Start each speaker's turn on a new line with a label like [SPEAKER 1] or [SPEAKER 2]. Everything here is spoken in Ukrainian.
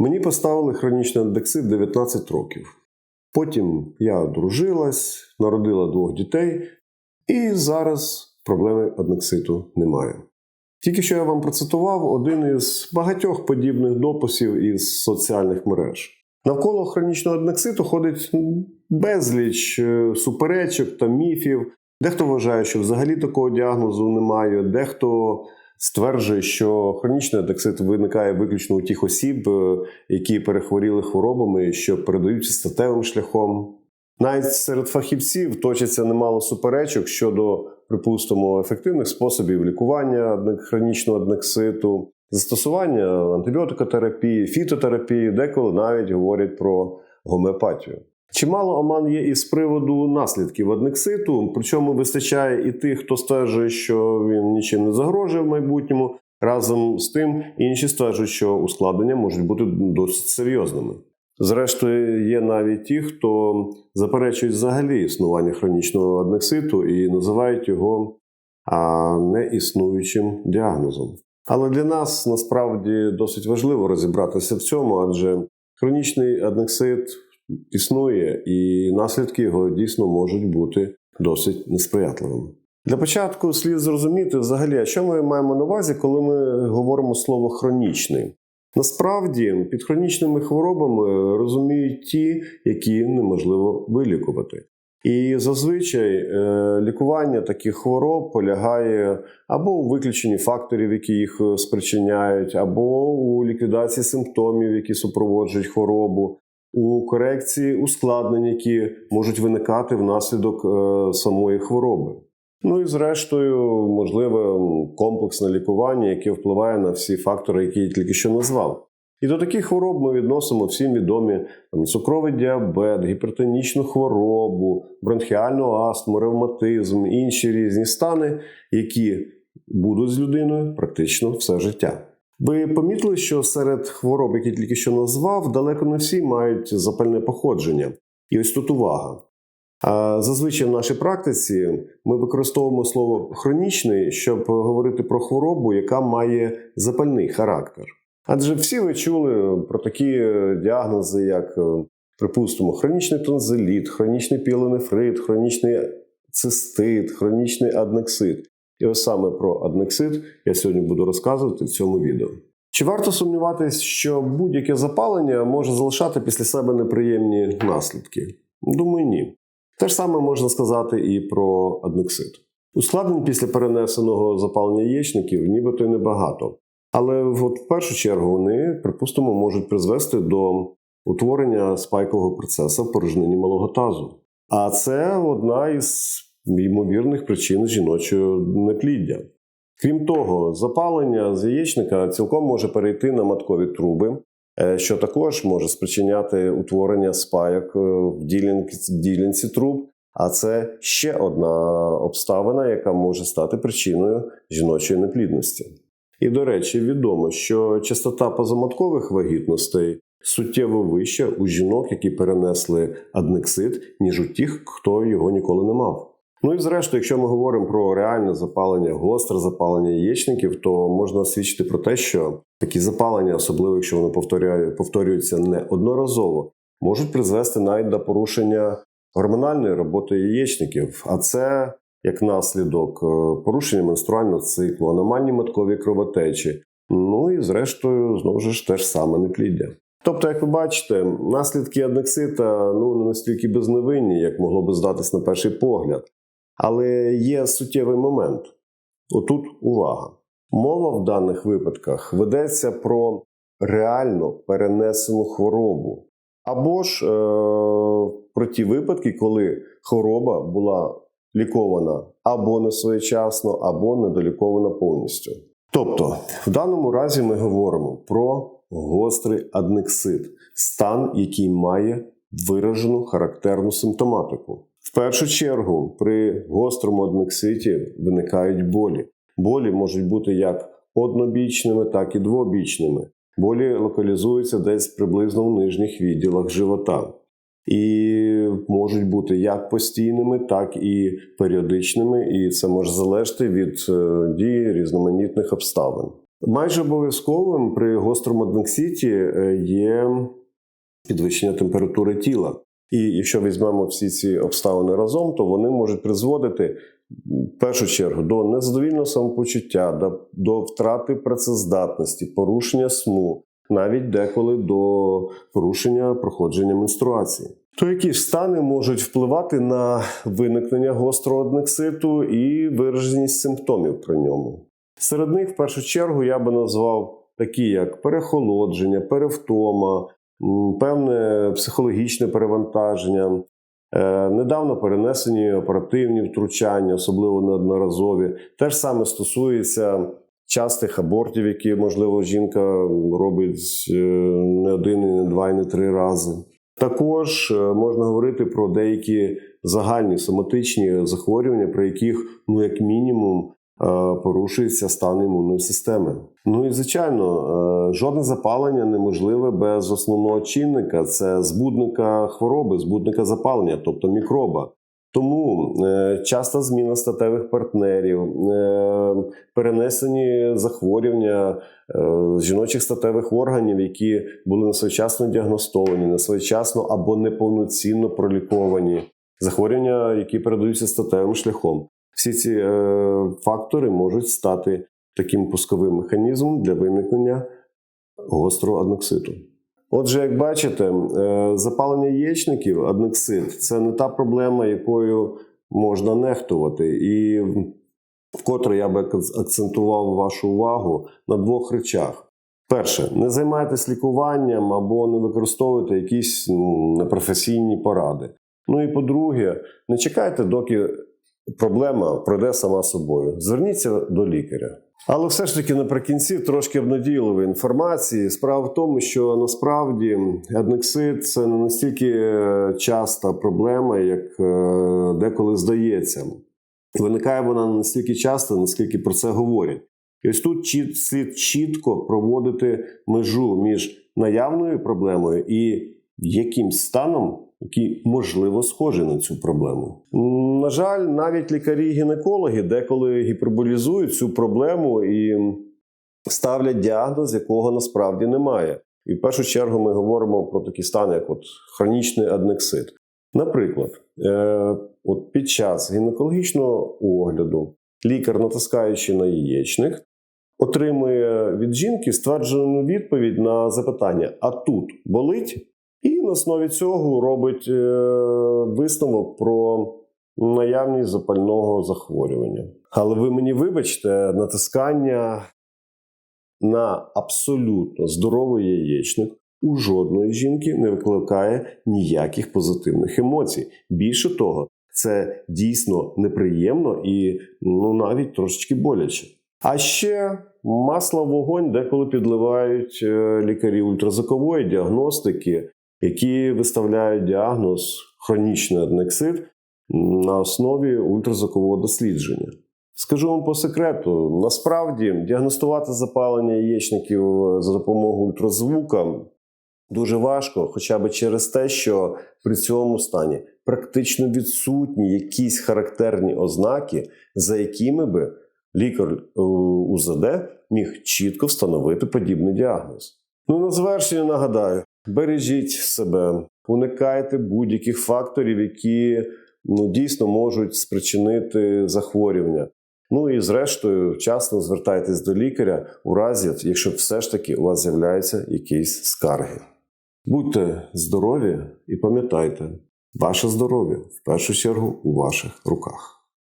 [SPEAKER 1] Мені поставили хронічний адексит 19 років. Потім я одружилась, народила двох дітей, і зараз проблеми аднекситу немає. Тільки що я вам процитував один із багатьох подібних дописів із соціальних мереж. Навколо хронічного аднекситу ходить безліч е, суперечок та міфів. Дехто вважає, що взагалі такого діагнозу немає, дехто стверджує, що хронічний адексит виникає виключно у тих осіб, е, які перехворіли хворобами, що передаються статевим шляхом. Навіть серед фахівців точиться немало суперечок щодо, припустимо, ефективних способів лікування хронічного аднекситу, застосування антибіотикотерапії, фітотерапії, деколи навіть говорять про гомеопатію. Чимало оман є і з приводу наслідків аднекситу, причому вистачає і тих, хто стверджує, що він нічим не загрожує в майбутньому. Разом з тим, інші стверджують, що ускладнення можуть бути досить серйозними. Зрештою, є навіть ті, хто заперечують взагалі існування хронічного аднекситу і називають його неіснуючим діагнозом. Але для нас насправді досить важливо розібратися в цьому, адже хронічний аднексит існує, і наслідки його дійсно можуть бути досить несприятливими. Для початку слід зрозуміти взагалі, що ми маємо на увазі, коли ми говоримо слово хронічний. Насправді під хронічними хворобами розуміють ті, які неможливо вилікувати. І зазвичай е, лікування таких хвороб полягає або у виключенні факторів, які їх спричиняють, або у ліквідації симптомів, які супроводжують хворобу, у корекції ускладнень, які можуть виникати внаслідок е, самої хвороби. Ну і зрештою, можливе комплексне лікування, яке впливає на всі фактори, які я тільки що назвав. І до таких хвороб ми відносимо всім відомі там, цукровий діабет, гіпертонічну хворобу, бронхіальну астму, ревматизм, інші різні стани, які будуть з людиною практично все життя. Ви помітили, що серед хвороб, які тільки що назвав, далеко не всі мають запальне походження. І ось тут увага. Зазвичай в нашій практиці ми використовуємо слово хронічний, щоб говорити про хворобу, яка має запальний характер. Адже всі ви чули про такі е, діагнози, як, е, припустимо, хронічний тонзиліт, хронічний піленефрит, хронічний цистит, хронічний аднексит. І ось саме про аднексит я сьогодні буду розказувати в цьому відео. Чи варто сумніватись, що будь-яке запалення може залишати після себе неприємні наслідки? Думаю, ні. Те ж саме можна сказати і про аднексит. Ускладнень після перенесеного запалення яєчників нібито й небагато. Але от в першу чергу вони, припустимо, можуть призвести до утворення спайкового процесу в порожнині малого тазу. А це одна із ймовірних причин жіночого непліддя. Крім того, запалення з яєчника цілком може перейти на маткові труби, е, що також може спричиняти утворення спайок е, в ділянці труб. А це ще одна обставина, яка може стати причиною жіночої неплідності. І, до речі, відомо, що частота позаматкових вагітностей суттєво вища у жінок, які перенесли аднексит, ніж у тих, хто його ніколи не мав. Ну і зрештою, якщо ми говоримо про реальне запалення, гостре запалення яєчників, то можна свідчити про те, що такі запалення, особливо якщо повторює- повторюються неодноразово, можуть призвести навіть до порушення гормональної роботи яєчників. А це як наслідок е, порушення менструального циклу, аномальні маткові кровотечі. Ну і зрештою, знову ж те ж саме непліддя. Тобто, як ви бачите, наслідки аднексита ну не настільки безневинні, як могло би здатись на перший погляд. Але є суттєвий момент. Отут увага. Мова в даних випадках ведеться про реально перенесену хворобу. Або ж е- про ті випадки, коли хвороба була лікована або не своєчасно, або недолікована повністю. Тобто, в даному разі ми говоримо про гострий аднексит, стан, який має виражену характерну симптоматику. В першу чергу при гострому аднекситі виникають болі. Болі можуть бути як однобічними, так і двобічними. Болі локалізуються десь приблизно в нижніх відділах живота. І можуть бути як постійними, так і періодичними, і це може залежати від е, дії різноманітних обставин. Майже обов'язковим при гострому аднекситі е, є підвищення температури тіла. І якщо візьмемо всі ці обставини разом, то вони можуть призводити в першу чергу до незадовільного самопочуття, до, до втрати працездатності, порушення сну, навіть деколи до порушення проходження менструації. То які ж стани можуть впливати на виникнення гострого аднекситу і вираженість симптомів при ньому? Серед них, в першу чергу, я би назвав такі, як перехолодження, перевтома, певне психологічне перевантаження, е, недавно перенесені оперативні втручання, особливо неодноразові. Те ж саме стосується частих абортів, які, можливо, жінка робить е, не один, і не два, і не три рази. Також е, можна говорити про деякі загальні соматичні захворювання, при яких, ну, як мінімум, порушується стан імунної системи. Ну і звичайно, е, жодне запалення неможливе без основного чинника це збудника хвороби, збудника запалення, тобто мікроба. Тому е, часта зміна статевих партнерів, е, перенесені захворювання е, жіночих статевих органів, які були несвоєчасно діагностовані, несвоєчасно або неповноцінно проліковані, захворювання, які передаються статевим шляхом. Всі ці е, фактори можуть стати таким пусковим механізмом для виникнення гострого аднокситу. Отже, як бачите, е, запалення яєчників, аднексит це не та проблема, якою можна нехтувати. І вкотре я би акцентував вашу увагу на двох речах. Перше, не займайтесь лікуванням або не використовуйте якісь ну, непрофесійні поради. Ну і по-друге, не чекайте, доки проблема пройде сама собою. Зверніться до лікаря. Але все ж таки наприкінці трошки обнадійливої інформації. Справа в тому, що насправді аднексит це не настільки е, часта проблема, як е, деколи здається. Виникає вона не настільки часто, наскільки про це говорять. І ось тут слід чітко проводити межу між наявною проблемою і якимсь станом, який можливо схожий на цю проблему. На жаль, навіть лікарі-гінекологи деколи гіперболізують цю проблему і ставлять діагноз, якого насправді немає. І в першу чергу ми говоримо про такі стани, як от хронічний аднексит. Наприклад, е, от під час гінекологічного огляду лікар, натискаючи на яєчник, отримує від жінки стверджену відповідь на запитання: а тут болить? І на основі цього робить е, висновок про наявність запального захворювання. Але ви мені вибачте, натискання на абсолютно здоровий яєчник у жодної жінки не викликає ніяких позитивних емоцій. Більше того, це дійсно неприємно і ну навіть трошечки боляче. А ще масло в вогонь деколи підливають е, лікарі ультразвукової діагностики, які виставляють діагноз хронічний аднексит на основі ультразвукового дослідження. Скажу вам по секрету: насправді діагностувати запалення яєчників за допомогою ультразвука дуже важко, хоча б через те, що при цьому стані практично відсутні якісь характерні ознаки, за якими би лікар е, УЗД міг чітко встановити подібний діагноз. Ну на завершення нагадаю: бережіть себе, уникайте будь-яких факторів, які ну, дійсно можуть спричинити захворювання. Ну і зрештою, вчасно звертайтесь до лікаря у разі, якщо все ж таки у вас з'являються якісь скарги. Будьте здорові і пам'ятайте, ваше здоров'я в першу чергу у ваших руках.